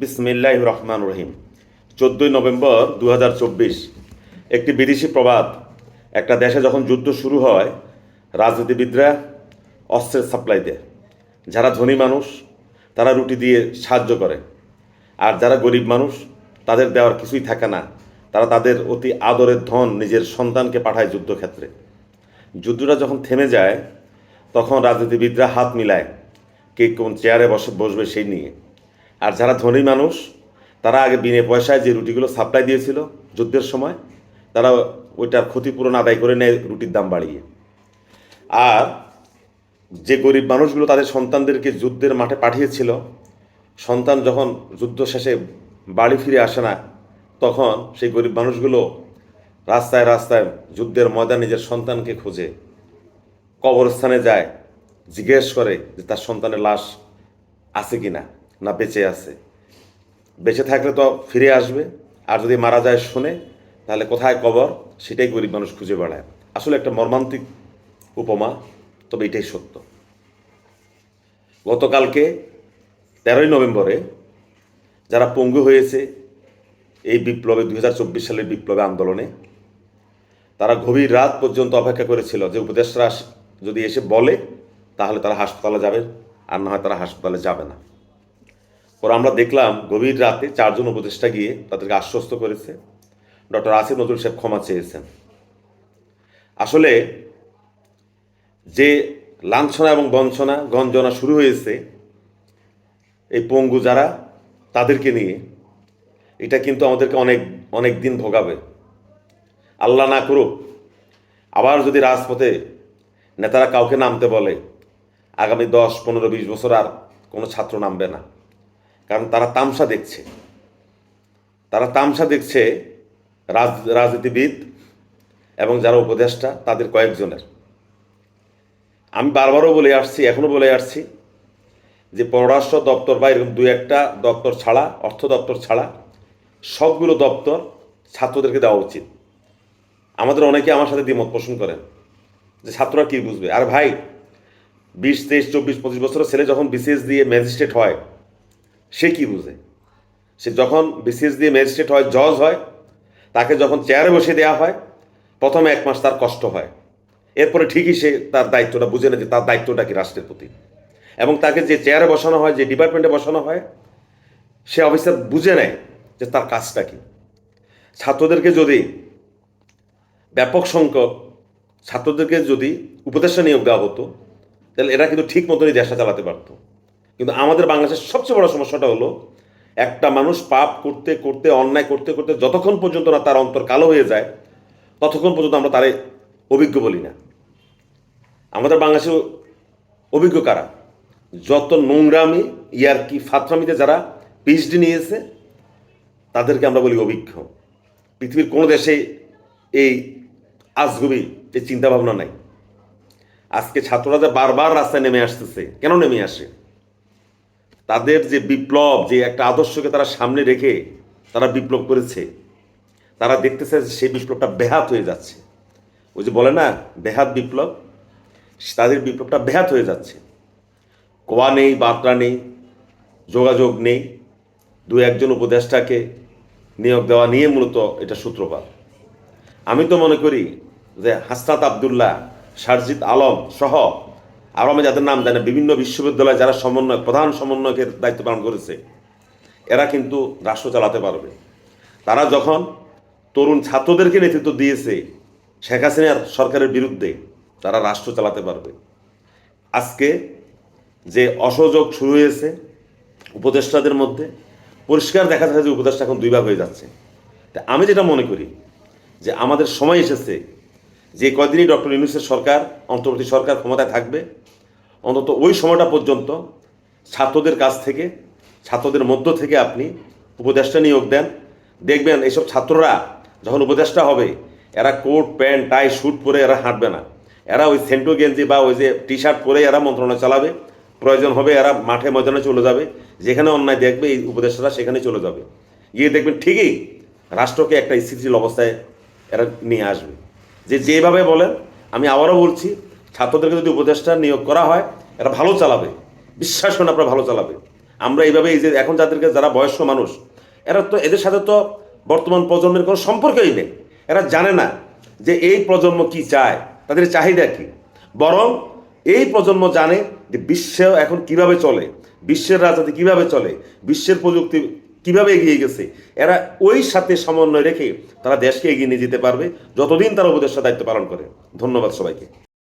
বিসমিল্লাহ রহমান রহিম। চোদ্দোই নভেম্বর দু হাজার চব্বিশ, একটি বিদেশি প্রবাদ, একটা দেশে যখন যুদ্ধ শুরু হয়, রাজনীতিবিদরা অস্ত্রের সাপ্লাই দেয়। যারা ধনী মানুষ, তারা রুটি দিয়ে সাহায্য করে। আর যারা গরিব মানুষ, তাদের দেওয়ার কিছুই থাকে না। তারা তাদের অতি আদরের ধন নিজের সন্তানকে পাঠায় যুদ্ধক্ষেত্রে। যুদ্ধটা যখন থেমে যায়, তখন রাজনীতিবিদরা হাত মিলায়, কে কোন চেয়ারে বসে, বসবে সেই নিয়ে। আর যারা ধনী মানুষ, তারা আগে বিনে পয়সায় যে রুটিগুলো সাপ্লাই দিয়েছিল যুদ্ধের সময়, তারা ওইটার ক্ষতিপূরণ আদায় করে নেয় রুটির দাম বাড়িয়ে। আর যে গরিব মানুষগুলো তাদের সন্তানদেরকে যুদ্ধের মাঠে পাঠিয়েছিল, সন্তান যখন যুদ্ধ শেষে বাড়ি ফিরে আসে না, তখন সেই গরিব মানুষগুলো রাস্তায় রাস্তায় যুদ্ধের ময়দানে নিজের সন্তানকে খোঁজে, কবরস্থানে যায়, জিজ্ঞেস করে যে তার সন্তানের লাশ আছে কি না না বেঁচে আছে। বেঁচে থাকলে তো ফিরে আসবে, আর যদি মারা যায় শুনে, তাহলে কোথায় কবর? সেটাই গরিব মানুষ খুঁজে বেড়ায়। আসলে একটা মর্মান্তিক উপমা, তবে এটাই সত্য। গতকালকে তেরোই নভেম্বরে যারা পঙ্গু হয়েছে এই বিপ্লবে, দুই হাজার সালের বিপ্লবে আন্দোলনে, তারা গভীর রাত পর্যন্ত অপেক্ষা করেছিল যে উপদেশরা যদি এসে বলে, তাহলে তারা হাসপাতালে যাবে, আর না হয় তারা হাসপাতালে যাবে না। পরে আমরা দেখলাম গভীর রাতে চারজন উপদেষ্টা গিয়ে তাদেরকে আশ্বস্ত করেছে। ডক্টর আসিফ নজরুল সাহেব ক্ষমা চেয়েছেন। আসলে যে লাঞ্ছনা এবং বঞ্চনা, গঞ্জনা শুরু হয়েছে এই পঙ্গু যারা, তাদেরকে নিয়ে, এটা কিন্তু আমাদেরকে অনেক অনেক দিন ভোগাবে। আল্লাহ না করুক, আবার যদি রাজপথে নেতারা কাউকে নামতে বলে, আগামী দশ, পনেরো, বিশ বছর আর কোনো ছাত্র নামবে না। কারণ তারা তামসা দেখছে। তারা তামসা দেখছে রাজ, রাজনীতিবিদ এবং যারা উপদেষ্টা, তাদের কয়েকজনের। আমি বারবারও বলে আসছি এখনও বলে আসছি যে পররাষ্ট্র দপ্তর বা এরকম দু একটা দপ্তর ছাড়া, অর্থ দপ্তর ছাড়া সবগুলো দপ্তর ছাত্রদেরকে দেওয়া উচিত। আমাদের অনেকে আমার সাথে দ্বিমত পোষণ করেন যে ছাত্ররা কী বুঝবে? আর ভাই, বিশ, তেইশ, চব্বিশ, পঁচিশ বছরের ছেলে যখন বিসিএস দিয়ে ম্যাজিস্ট্রেট হয় সে কি বুঝে? সে যখন বিসিএস দিয়ে ম্যাজিস্ট্রেট হয় জজ হয়, তাকে যখন চেয়ারে বসে দেওয়া হয়, প্রথমে এক মাস তার কষ্ট হয়। এরপরে ঠিকই সে তার দায়িত্বটা বুঝে না যে তার দায়িত্বটা কি রাষ্ট্রের প্রতি। এবং তাকে যে চেয়ারে বসানো হয়, যে ডিপার্টমেন্টে বসানো হয়, সে অফিসার বুঝে নেয় যে তার কাজটা কি। ছাত্রদেরকে যদি ব্যাপক সংখ্যক ছাত্রদেরকে যদি উপদেষ্টা নিয়োগ দেওয়া হতো, তাহলে এরা কিন্তু ঠিক মতনই দেশটা চালাতে পারতো। কিন্তু আমাদের বাংলাদেশের সবচেয়ে বড় সমস্যাটা হলো, একটা মানুষ পাপ করতে করতে, অন্যায় করতে করতে যতক্ষণ পর্যন্ত না তার অন্তর কালো হয়ে যায়, ততক্ষণ পর্যন্ত আমরা তারে অভিজ্ঞ বলি না। আমাদের বাংলাদেশে অভিজ্ঞ কারা? যত নোংরামি, ইয়ারকি ফাতরামিতে যারা পিএইচডি নিয়েছে, তাদেরকে আমরা বলি অভিজ্ঞ। পৃথিবীর কোনো দেশে এই আজগুবি, এই চিন্তাভাবনা নাই। আজকে ছাত্ররা যে বারবার রাস্তায় নেমে আসতেছে, কেন নেমে আসে? তাদের যে বিপ্লব, যে একটা আদর্শকে তারা সামনে রেখে তারা বিপ্লব করেছে, তারা দেখতেছে যে সেই বিপ্লবটা বেহাত হয়ে যাচ্ছে। ওই যে বলে না বেহাত বিপ্লব, তাদের বিপ্লবটা বেহাত হয়ে যাচ্ছে। কোয়া নেই, বার্তা নেই, যোগাযোগ নেই দু একজন উপদেষ্টাকে নিয়োগ দেওয়া নিয়ে মূলত এটা সূত্রপাত। আমি তো মনে করি যে হাসনাত আবদুল্লাহ, সারজিৎ আলম সহ আরও আমি যাদের নাম জানি বিভিন্ন বিশ্ববিদ্যালয়ে যারা সমন্বয় প্রধান সমন্বয়কের দায়িত্ব পালন করেছে, এরা কিন্তু রাষ্ট্র চালাতে পারবে। তারা যখন তরুণ ছাত্রদেরকে নেতৃত্ব দিয়েছে, শেখ হাসিনার সরকারের বিরুদ্ধে, তারা রাষ্ট্র চালাতে পারবে। আজকে যে অসহযোগ শুরু হয়েছে উপদেষ্টাদের মধ্যে, পরিষ্কার দেখা যাচ্ছে যে উপদেষ্টা এখন দুই ভাগ হয়ে যাচ্ছে। তা আমি যেটা মনে করি, যে আমাদের সময় এসেছে যে কয়দিনই ডক্টর ইউনুসের সরকার, অন্তর্বর্তী সরকার ক্ষমতায় থাকবে, অন্তত ওই সময়টা পর্যন্ত ছাত্রদের কাছ থেকে, ছাত্রদের মধ্য থেকে আপনি উপদেষ্টা নিয়োগ দেন। দেখবেন এইসব ছাত্ররা যখন উপদেষ্টা হবে, এরা কোট, প্যান্ট, টাই, স্যুট পরে এরা হাঁটবে না। এরা ওই সেন্টো গেঞ্জি বা ওই যে টি শার্ট পরে এরা মন্ত্রণালয় চালাবে। প্রয়োজন হবে এরা মাঠে ময়দানে চলে যাবে। যেখানে অন্যায় দেখবে এই উপদেষ্টারা সেখানে চলে যাবে। গিয়ে দেখবেন ঠিকই রাষ্ট্রকে একটা স্থিতিশীল অবস্থায় এরা নিয়ে আসবে। যে যেভাবে বলেন, আমি আবারও বলছি, ছাত্রদেরকে যদি উপদেষ্টা নিয়োগ করা হয়, এরা ভালো চালাবে। বিশ্বাস করেন আপনারা ভালো চালাবে। আমরা এইভাবে এই যে এখন যাদেরকে যারা বয়স্ক মানুষ, এরা তো এদের সাথে তো বর্তমান প্রজন্মের কোনো সম্পর্কই নেই। এরা জানে না যে এই প্রজন্ম কি চায়, তাদের চাহিদা কি। বরং এই প্রজন্ম জানে যে বিশ্ব এখন কীভাবে চলে, বিশ্বের রাজনীতি কীভাবে চলে, বিশ্বের প্রযুক্তি কীভাবে এগিয়ে গেছে? এরা ওই সাথে সমন্বয় রেখে তারা দেশকে এগিয়ে নিয়ে যেতে পারবে, যতদিন তারা উপদেষ্টা দায়িত্ব পালন করে। ধন্যবাদ সবাইকে।